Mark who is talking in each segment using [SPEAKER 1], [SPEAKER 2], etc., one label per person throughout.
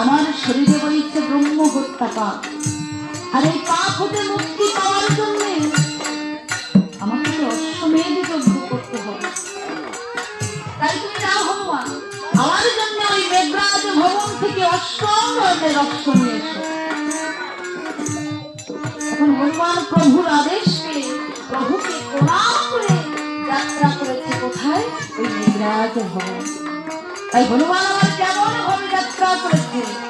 [SPEAKER 1] আমার শরীরে বলছে ব্রহ্ম হত্যা পাপ। আর এই পাপ হতে মুক্তি পাওয়ার জন্য আমাকে অশ্বমেধ যজ্ঞ করতে হবে। তাই তুমি যাও হনুমান, আমার জন্য ওই মেঘরাজ ভবন থেকে অষ্টম রক্ত নিয়ে এখন হনুমান প্রভুর আদেশ বিরাজ হয় তাই হনুমান আমার কেমন ভাবে যাত্রা করেছে?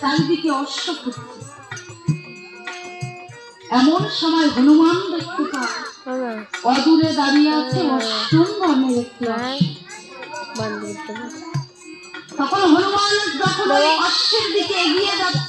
[SPEAKER 1] চারিদিকে অশ্ব ঘুরছে এমন সময় হনুমান দেখতে পায় অদূরে দাঁড়িয়ে আছে হ্যাঁ। হ্যাঁ। তখন হনুমান যখন অশ্বের দিকে এগিয়ে যাচ্ছে